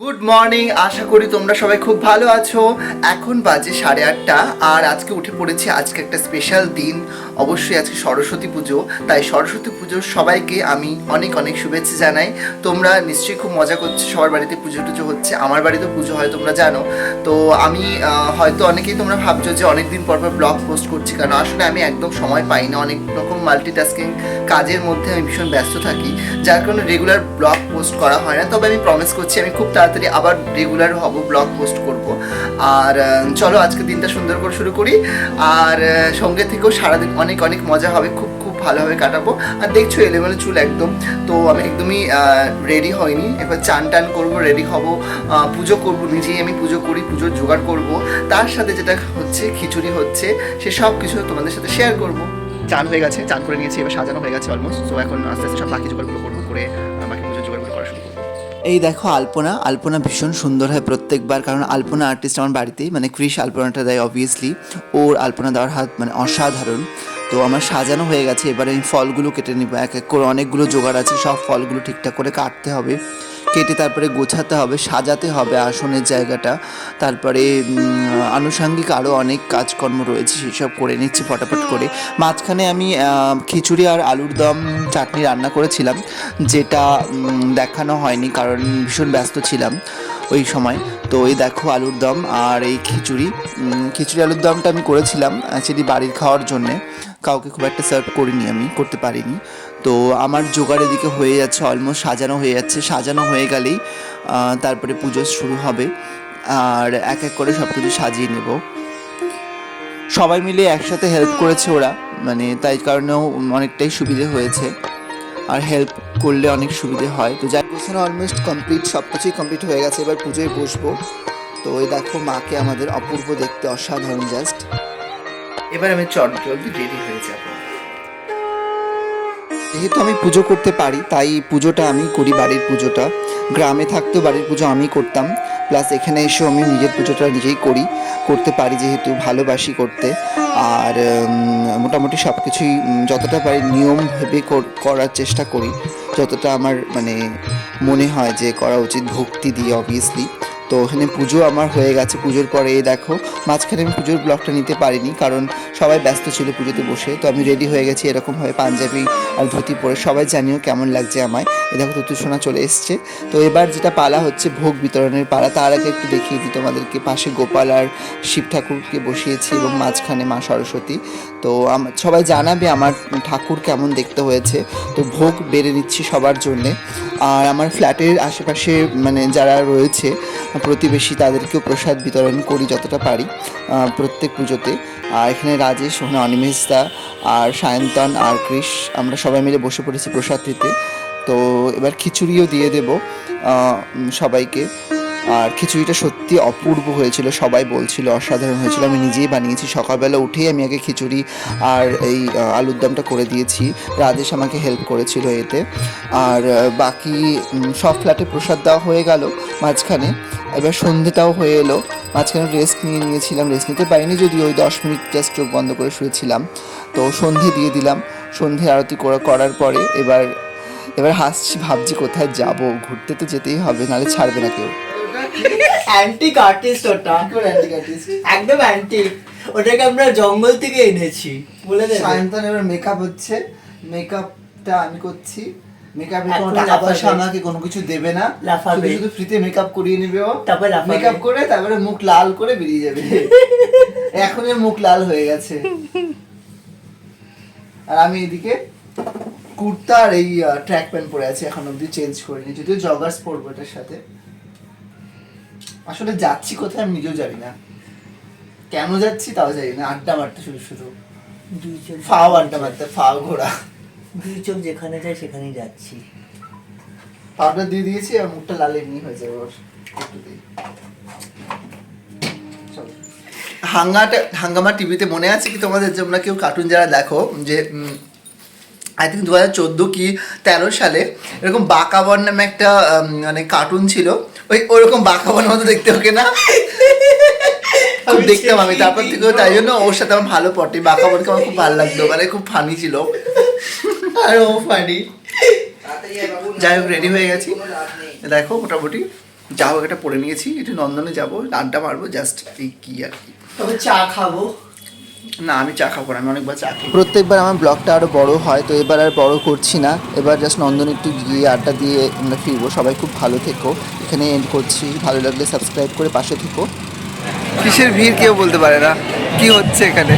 Good morning আশা করি তোমরা সবাই খুব ভালো আছো। এখন বাজে সাড়ে আটটা, আর আজকে উঠে পড়েছি, আজকে একটা স্পেশাল দিন। অবশ্যই আজকে সরস্বতী পুজো। তাই সরস্বতী পুজোর সবাইকে আমি অনেক অনেক শুভেচ্ছা জানাই। তোমরা নিশ্চয়ই খুব মজা করছ, সবার বাড়িতে পুজো টুজো হচ্ছে। আমার বাড়িতে পুজো হয়, তোমরা জানো। তো আমি হয়তো অনেকেই তোমরা ভাবছ যে অনেকদিন পর পর ব্লগ পোস্ট করছি কারণ আসলে আমি একদম সময় পাই না। অনেক রকম মাল্টিটাস্কিং কাজের মধ্যে আমি ভীষণ ব্যস্ত থাকি। যার কারণে রেগুলার ব্লগ পোস্ট করা হয় না। তবে আমি প্রমিস করছি, আমি খুব তাড়াতাড়ি আবার রেগুলার হব, ব্লগ পোস্ট করব। আর চলো আজকে দিনটা সুন্দর করে শুরু করি। আর সঙ্গে থেকেও সারাদিন অনেক অনেক অনেক মজা হবে, খুব খুব ভালোভাবে কাটাবো। আর দেখছ এলেমেলে চুল একদম, তো আমি একদমই রেডি হয়নি। এবার চান টান করব রেডি হব পুজো করব, নিজেই আমি পুজো করি, পুজোর জোগাড় করব। তার সাথে যেটা হচ্ছে, খিচুড়ি হচ্ছে, সে সব কিছু তোমাদের সাথে শেয়ার করব। চান হয়ে গেছে, চান করে নিয়েছি, এবার সাজানো হয়ে গেছে অলমোস্ট তো এখন আস্তে আস্তে সব বাকি জোগাড়গুলো করব, করে বাকি পুজোর জোগাড়গুলো করা শুরু এই দেখো, আলপনা। আলপনা ভীষণ সুন্দর হয় প্রত্যেকবার, কারণ আলপনা আর্টিস্ট আমার বাড়িতেই মানে ক্রিস আলপনাটা দেয় অবভিয়াসলি ওর আলপনা দেওয়ার হাত মানে অসাধারণ। তো আমার সাজানো হয়ে গেছে, এবারে আমি ফলগুলো কেটে নিবো। এক এক করে অনেকগুলো জোগাড় আছে, সব ফলগুলো ঠিকঠাক করে কাটতে হবে। কেটে তারপরে গোছাতে হবে, সাজাতে হবে আসনের জায়গাটা। তারপরে আনুষাঙ্গিক আরও অনেক কাজকর্ম রয়েছে, সেসব করে নিচ্ছি ফটাফট করে। মাঝখানে আমি খিচুড়ি আর আলুর দম চাটনি রান্না করেছিলাম, যেটা দেখানো হয়নি, কারণ ভীষণ ব্যস্ত ছিলাম। ওই সময়। তো এই দেখো আলুর দম আর এই খিচুড়ি। খিচুড়ি আলুর দমটা আমি করেছিলাম অ্যাকচুয়ালি বাড়ির খাওয়ার জন্যে। কাউকে খুব একটা সার্ভ করিনি আমি, করতে পারিনি। তো আমার জোগাড় এদিকে হয়ে যাচ্ছে অলমোস্ট সাজানো হয়ে যাচ্ছে। সাজানো হয়ে গেলেই তারপরে পুজো শুরু হবে। আর এক এক করে সব কিছু সাজিয়ে নেব। সবাই মিলে একসাথে হেল্প করেছে ওরা। মানে তাই কারণেও অনেকটাই সুবিধে হয়েছে। আর হেল্প করলে অনেক সুবিধে হয়। তো যাই গোছানো অলমোস্ট কমপ্লিট সব কিছুই কমপ্লিট হয়ে গেছে। এবার পুজোয় বসবো। তো ওই দেখো মাকে আমাদের অপূর্ব দেখতে অসাধারণ জাস্ট এবার আমি চট জলদি রেডি হয়ে যাব। যেহেতু আমি পুজো করতে পারি, তাই পুজোটা আমি করি, বাড়ির পুজোটা। গ্রামে থাকতেও বাড়ির পুজো আমি করতাম। প্লাস এখানে এসেও আমি নিজের পুজোটা নিজেই করি, করতে পারি যেহেতু ভালোবাসি করতে। আর মোটামুটি সব কিছুই যতটা পারি নিয়ম ভেবে করার চেষ্টা করি। যতটা আমার মানে মনে হয় যে করা উচিত ভক্তি দিয়ে অবভিয়াসলি তো ওখানে পুজো আমার হয়ে গেছে, পুজোর পরে দেখো, মাঝখানে আমি পুজোর ব্লগটা নিতে পারিনি কারণ সবাই ব্যস্ত ছিল পুজোতে বসে, তো আমি রেডি হয়ে গেছি এরকমভাবে পাঞ্জাবি আর ধুতি পরে। সবাই জানিও কেমন লাগছে আমায়। এ দেখো তুতু সোনা চলে এসছে। তো এবার যেটা পালা হচ্ছে ভোগ বিতরণের পালা, তার আগে একটু দেখিয়ে দিই তোমাদেরকে। পাশে গোপাল আর শিব ঠাকুরকে বসিয়েছি এবং মাঝখানে মা সরস্বতী। তো সবাই জানাবে আমার ঠাকুর কেমন দেখতে হয়েছে। তো ভোগ বেড়ে নিচ্ছি সবার জন্যে। আর আমার ফ্ল্যাটের আশেপাশে মানে যারা রয়েছে, প্রতিবেশী তাদেরকেও প্রসাদ বিতরণ করি যতটা পারি প্রত্যেক পুজোতে। আর এখানে রাজেশ, ওখানে অনিমেষদা, আর সায়ন্তন, আর কৃষ, আমরা সবাই মিলে বসে পড়েছি প্রসাদ দিতে তো এবার খিচুড়িও দিয়ে দেব সবাইকে। আর খিচুড়িটা সত্যি অপূর্ব হয়েছিল, সবাই বলছিল, অসাধারণ হয়েছিল। আমি নিজেই বানিয়েছি, সকালবেলা উঠেই আমি আগে খিচুড়ি আর এই আলুর দমটা করে দিয়েছি। রাজেশ আমাকে হেল্প করেছিল এতে। আর বাকি সব ফ্ল্যাটে প্রসাদ দেওয়া হয়ে গেল মাঝখানে। এবার সন্ধেটাও হয়ে এলো। মাঝখানে রেস্ট নিয়ে নিয়েছিলাম রেস্ট নিতে পারিনি যদি ওই দশ মিনিট জাস্ট চোখ বন্ধ করে শুয়েছিলাম। তো সন্ধে দিয়ে দিলাম। সন্ধে আরতি করা, করার পরে এবার এবার হাসছি, ভাবছি কোথায় যাব? ঘুরতে তো যেতেই হবে, নাহলে ছাড়বে না কেউ। অ্যান্টিক আর্টিস্ট ওটা একদম অ্যান্টিক ওটাকে আমরা জঙ্গল থেকে এনেছি বলে দেবে। সায়ন্তন এবার মেকআপ হচ্ছে। মেকআপটা আমি করছি। মেকআপের কোনো টাকা পয়সা আমাকে কোনো কিছু দেবে না। লাফাবে। শুধু শুধু ফ্রিতে মেকআপ করিয়ে নেবে ও। তারপরে মেকআপ করে তারপরে মুখ লাল করে বেরিয়ে যাবে। এখন এর মুখ লাল হয়ে গেছে। আর আমি এদিকে কুর্তা আর এই ট্র্যাক প্যান্ট পরে আছি এখন অবধি চেঞ্জ করিনি। যদিও জগার্স পরবো এটার সাথে। আসলে যাচ্ছি কোথায় আমি নিজেও জানি না। কেন যাচ্ছি তাও জানি না আড্ডা মারতে শুধু শুধু। দুই চোখ ফাও আড্ডা মারতে ফাও ঘোরা। দুই চোখ যেখানে যায় সেখানেই যাচ্ছি। পাউডার দিয়ে দিয়েছি আর মুখটা লাল এমনি হয়ে যাবে ওর। একটু দিই। চলো। হাঙ্গাটা হাঙ্গামা টিভিতে মনে আছে কি তোমাদের তোমরা কেউ কার্টুন যারা দেখো যে আই থিঙ্ক দু হাজার চোদ্দ কি তেরো সালে এরকম বাঁকাবন নামে একটা মানে কার্টুন ছিল। ওই ওরকম বাঁকাবন মতো দেখতে ওকে না? খুব দেখতাম আমি তারপর থেকে তাই জন্য ওর সাথে আমার ভালো পটে। বাঁকাবনকে আমার খুব ভালো লাগতো মানে খুব ফানি ছিল। আর ও ফানি যাই হোক রেডি হয়ে গেছি। দেখো মোটামুটি যা হোক এটা পরে নিয়েছি। একটু নন্দনে যাব আড্ডা মারবো জাস্ট এই কি আর কি। তবে চা খাব। না আমি চা খাব না আমি অনেকবার চা খাই প্রত্যেকবার আমার ব্লগটা আরও বড় হয় তো এবার আর বড় করছি না। এবার জাস্ট নন্দন একটু গিয়ে আড্ডা দিয়ে আমরা ফিরবো। সবাই খুব ভালো থেকো। এখানে এন্ড করছি। ভালো লাগলে সাবস্ক্রাইব করে পাশে থেকো। কিসের ভিড় কেউ বলতে পারে না। কি হচ্ছে এখানে?